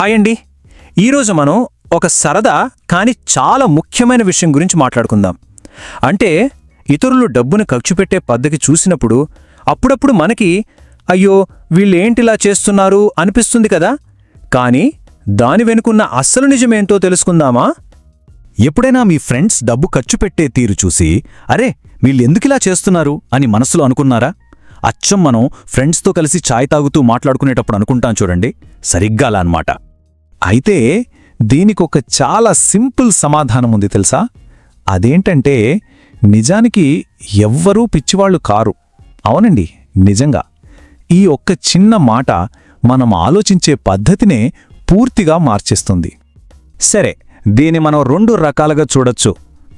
Hi అండి. ఈరోజు మనం ఒక సరదా కానీ చాలా ముఖ్యమైన విషయం గురించి మాట్లాడుకుందాం. అంటే ఇతరులు డబ్బును ఖర్చు పెట్టే పద్ధతి చూసినప్పుడు అప్పుడప్పుడు మనకి అయ్యో వీళ్ళేంటిలా చేస్తున్నారు? అనిపిస్తుంది కదా. కానీ దాని వెనుకున్న అస్సలు నిజమేంటో తెలుసుకుందామా? ఎప్పుడైనా మీ ఫ్రెండ్స్ డబ్బు ఖర్చు పెట్టే తీరు చూసి అరే వీళ్ళెందుకిలా చేస్తున్నారు? అని మనసులో అనుకున్నారా? అచ్చం మనం ఫ్రెండ్స్తో కలిసి ఛాయ్ తాగుతూ మాట్లాడుకునేటప్పుడు అనుకుంటాం చూడండి. సరిగ్గా అలా అన్నమాట. అయితే దీనికొక చాలా సింపుల్ సమాధానం ఉంది తెలుసా? అదేంటంటే నిజానికి ఎవ్వరూ పిచ్చివాళ్ళు కారు. అవునండి నిజంగా. ఈ ఒక్క చిన్న మాట మనం ఆలోచించే పద్ధతినే పూర్తిగా మార్చేస్తుంది. సరే దీన్ని మనం రెండు రకాలుగా చూడొచ్చు.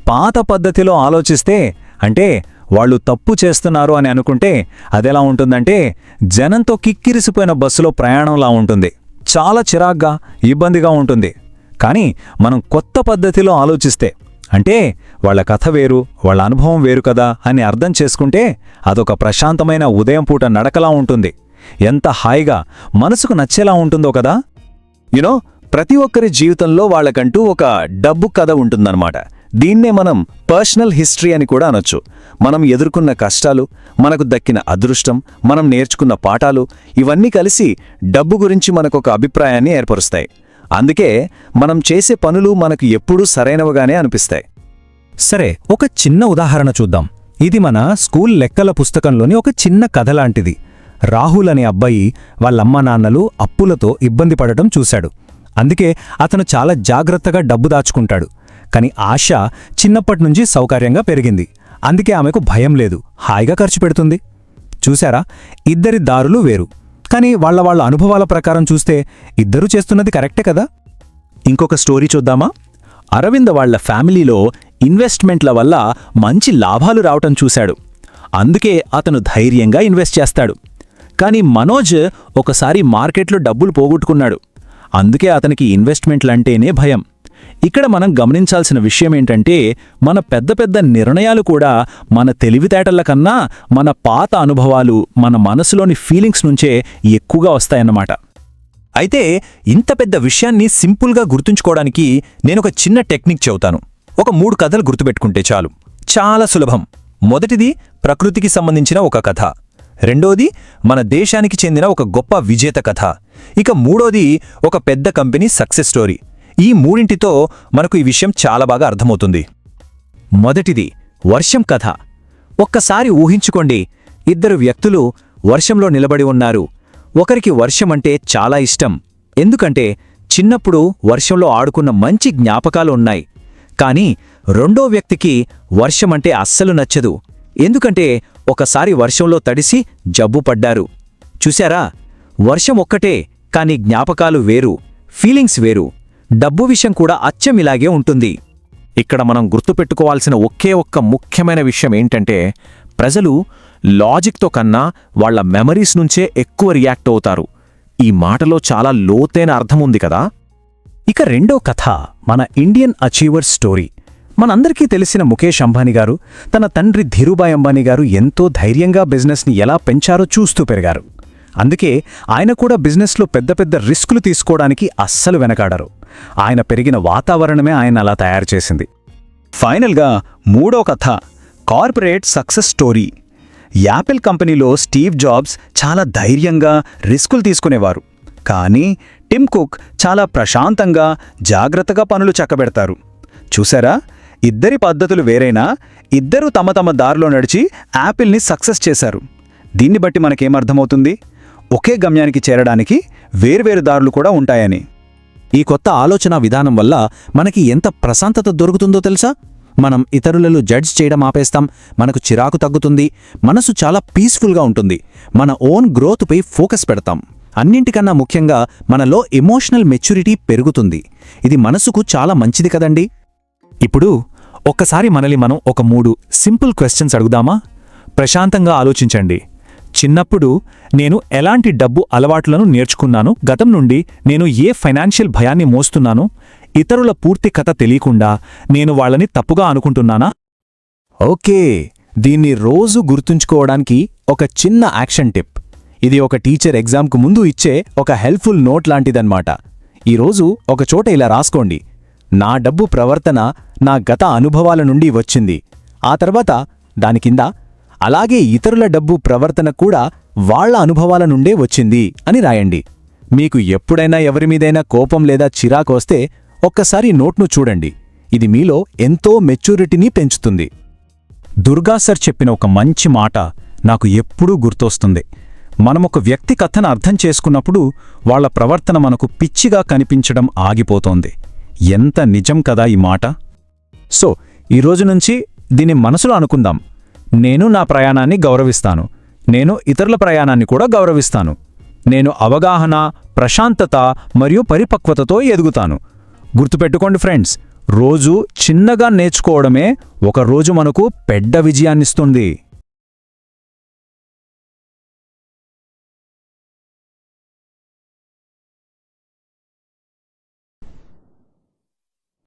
పాత పద్ధతిలో ఆలోచిస్తే అంటే వాళ్ళు తప్పు చేస్తున్నారు అని అనుకుంటే అదెలా ఉంటుందంటే జనంతో కిక్కిరిసిపోయిన బస్సులో ప్రయాణంలా ఉంటుంది. చాలా చిరాగ్గా ఇబ్బందిగా ఉంటుంది. కానీ మనం కొత్త పద్ధతిలో ఆలోచిస్తే అంటే వాళ్ళ కథ వేరు వాళ్ళ అనుభవం వేరు కదా అని అర్థం చేసుకుంటే అదొక ప్రశాంతమైన ఉదయం పూట నడకలా ఉంటుంది. ఎంత హాయిగా మనసుకు నచ్చేలా ఉంటుందో కదా? యునో ప్రతి ఒక్కరి జీవితంలో వాళ్ళకంటూ ఒక డబ్బు కథ ఉంటుందన్నమాట. దీన్నే మనం పర్సనల్ హిస్టరీ అని కూడా అనొచ్చు. మనం ఎదుర్కొన్న కష్టాలు మనకు దక్కిన అదృష్టం మనం నేర్చుకున్న పాఠాలు ఇవన్నీ కలిసి డబ్బు గురించి మనకొక అభిప్రాయాన్ని ఏర్పరుస్తాయి. అందుకే మనం చేసే పనులు మనకు ఎప్పుడూ సరైనవగానే అనిపిస్తాయి. సరే ఒక చిన్న ఉదాహరణ చూద్దాం. ఇది మన స్కూల్ లెక్కల పుస్తకంలోని ఒక చిన్న కథ లాంటిది. రాహుల్ అనే అబ్బాయి వాళ్ళమ్మ నాన్నలు అప్పులతో ఇబ్బంది పడటం చూశాడు. అందుకే అతను చాలా జాగ్రత్తగా డబ్బు దాచుకుంటాడు. కాని ఆశ చిన్నప్పటినుంచి సౌకర్యంగా పెరిగింది. అందుకే ఆమెకు భయం లేదు. హాయిగా ఖర్చు పెడుతుంది. చూశారా? ఇద్దరి దారులు వేరు. కాని వాళ్ళ వాళ్ళ అనుభవాల ప్రకారం చూస్తే ఇద్దరూ చేస్తున్నది కరెక్టే కదా? ఇంకొక స్టోరీ చూద్దామా? అరవింద్ వాళ్ళ ఫ్యామిలీలో ఇన్వెస్ట్మెంట్ల వల్ల మంచి లాభాలు రావటం చూశాడు. అందుకే అతను ధైర్యంగా ఇన్వెస్ట్ చేస్తాడు. కానీ మనోజ్ ఒకసారి మార్కెట్లో డబ్బులు పోగొట్టుకున్నాడు. అందుకే అతనికి ఇన్వెస్ట్మెంట్లంటేనే భయం. ఇక్కడ మనం గమనించాల్సిన విషయం ఏంటంటే మన పెద్ద పెద్ద నిర్ణయాలు కూడా మన తెలివితేటల కన్నా మన పాత అనుభవాలు మన మనసులోని ఫీలింగ్స్ నుంచే ఎక్కువగా వస్తాయన్నమాట. అయితే ఇంత పెద్ద విషయాన్ని సింపుల్గా గుర్తుంచుకోవడానికి నేనొక చిన్న టెక్నిక్ చెబుతాను. ఒక మూడు కథలు గుర్తుపెట్టుకుంటే చాలు. చాలా సులభం. మొదటిది ప్రకృతికి సంబంధించిన ఒక కథ. రెండోది మన దేశానికి చెందిన ఒక గొప్ప విజేత కథ. ఇక మూడోది ఒక పెద్ద కంపెనీ సక్సెస్ స్టోరీ. ఈ మూడింటితో మనకు ఈ విషయం చాలా బాగా అర్థమవుతుంది. మొదటిది వర్షం కథ. ఒక్కసారి ఊహించుకోండి ఇద్దరు వ్యక్తులు వర్షంలో నిలబడి ఉన్నారు. ఒకరికి వర్షమంటే చాలా ఇష్టం. ఎందుకంటే చిన్నప్పుడు వర్షంలో ఆడుకున్న మంచి జ్ఞాపకాలు ఉన్నాయి. కాని రెండో వ్యక్తికి వర్షమంటే అస్సలు నచ్చదు. ఎందుకంటే ఒకసారి వర్షంలో తడిసి జబ్బు పడ్డారు. చూశారా? వర్షం ఒక్కటే కాని జ్ఞాపకాలు వేరు. ఫీలింగ్స్ వేరు. డబ్బు విషయం కూడా అచ్చం ఇలాగే ఉంటుంది. ఇక్కడ మనం గుర్తుపెట్టుకోవాల్సిన ఒకే ఒక్క ముఖ్యమైన విషయం ఏంటంటే ప్రజలు లాజిక్తో కన్నా వాళ్ళ మెమరీస్ నుంచే ఎక్కువ రియాక్ట్ అవుతారు. ఈ మాటలో చాలా లోతైన అర్థం ఉంది కదా? ఇక రెండో కథ మన ఇండియన్ అచీవర్ స్టోరీ. మనందరికీ తెలిసిన ముఖేష్ అంబానీ గారు తన తండ్రి ధీరుభాయ్ అంబానీ గారు ఎంతో ధైర్యంగా బిజినెస్ని ఎలా పెంచారో చూస్తూ పెరిగారు. అందుకే ఆయన కూడా బిజినెస్లో పెద్ద పెద్ద రిస్కులు తీసుకోవడానికి అస్సలు వెనకాడరు. ఆయన పెరిగిన వాతావరణమే ఆయన అలా తయారు చేసింది. ఫైనల్గా మూడో కథ కార్పొరేట్ సక్సెస్ స్టోరీ. యాపిల్ కంపెనీలో స్టీవ్ జాబ్స్ చాలా ధైర్యంగా రిస్కులు తీసుకునేవారు. కానీ టిమ్ కుక్ చాలా ప్రశాంతంగా జాగ్రత్తగా పనులు చక్కబెడతారు. చూసారా? ఇద్దరి పద్ధతులు వేరైనా ఇద్దరూ తమ తమ దారిలో నడిచి యాపిల్ని సక్సెస్ చేశారు. దీన్ని బట్టి మనకేమర్థమవుతుంది ఒకే గమ్యానికి చేరడానికి వేర్వేరు దారులు కూడా ఉంటాయని. ఈ కొత్త ఆలోచన విధానం వల్ల మనకి ఎంత ప్రశాంతత దొరుకుతుందో తెలుసా? మనం ఇతరులలో జడ్జ్ చేయడం ఆపేస్తాం మనకు చిరాకు తగ్గుతుంది మనసు చాలా పీస్ఫుల్గా ఉంటుంది మన ఓన్ గ్రోత్పై ఫోకస్ పెడతాం. అన్నింటికన్నా ముఖ్యంగా మనలో ఎమోషనల్ మెచ్యూరిటీ పెరుగుతుంది. ఇది మనసుకు చాలా మంచిది కదండి? ఇప్పుడు ఒక్కసారి మనల్ని మనం ఒక మూడు సింపుల్ క్వశ్చన్స్ అడుగుదామా? ప్రశాంతంగా ఆలోచించండి. చిన్నప్పుడు నేను ఎలాంటి డబ్బు అలవాట్లను నేర్చుకున్నాను గతం నుండి నేను ఏ ఫైనాన్షియల్ భయాన్ని మోస్తున్నాను ఇతరుల పూర్తి కథ తెలియకుండా నేను వాళ్ళని తప్పుగా అనుకుంటున్నానా? ఓకే దీన్ని రోజు గుర్తుంచుకోవడానికి ఒక చిన్న యాక్షన్ టిప్. ఇది ఒక టీచర్ ఎగ్జామ్కు ముందు ఇచ్చే ఒక హెల్ప్ఫుల్ నోట్ లాంటిదన్నమాట. ఈరోజు ఒకచోట ఇలా రాసుకోండి. నా డబ్బు ప్రవర్తన నా గత అనుభవాల నుండి వచ్చింది. ఆ తర్వాత దాని కింద అలాగే ఇతరుల డబ్బు ప్రవర్తన కూడా వాళ్ళ అనుభవాల నుండే వచ్చింది అని రాయండి. మీకు ఎప్పుడైనా ఎవరిమీదైనా కోపం లేదా చిరాకొస్తే ఒక్కసారి నోట్ను చూడండి. ఇది మీలో ఎంతో మెచ్యూరిటీని పెంచుతుంది. దుర్గాసర్ చెప్పిన ఒక మంచి మాట నాకు ఎప్పుడూ గుర్తొస్తుంది. మనమొక వ్యక్తి కథను అర్థం చేసుకున్నప్పుడు వాళ్ళ ప్రవర్తన మనకు పిచ్చిగా కనిపించడం ఆగిపోతోంది. ఎంత నిజం కదా ఈ మాట? సో ఈ నుంచి దీన్ని మనసులో అనుకుందాం. నేను నా ప్రయాణాన్ని గౌరవిస్తాను. నేను ఇతరుల ప్రయాణాన్ని కూడా గౌరవిస్తాను. నేను అవగాహన ప్రశాంతత మరియు పరిపక్వతతో ఎదుగుతాను. గుర్తుపెట్టుకోండి ఫ్రెండ్స్ రోజు చిన్నగా నేర్చుకోవడమే ఒక రోజు మనకు పెద్ద విజయాన్నిస్తుంది.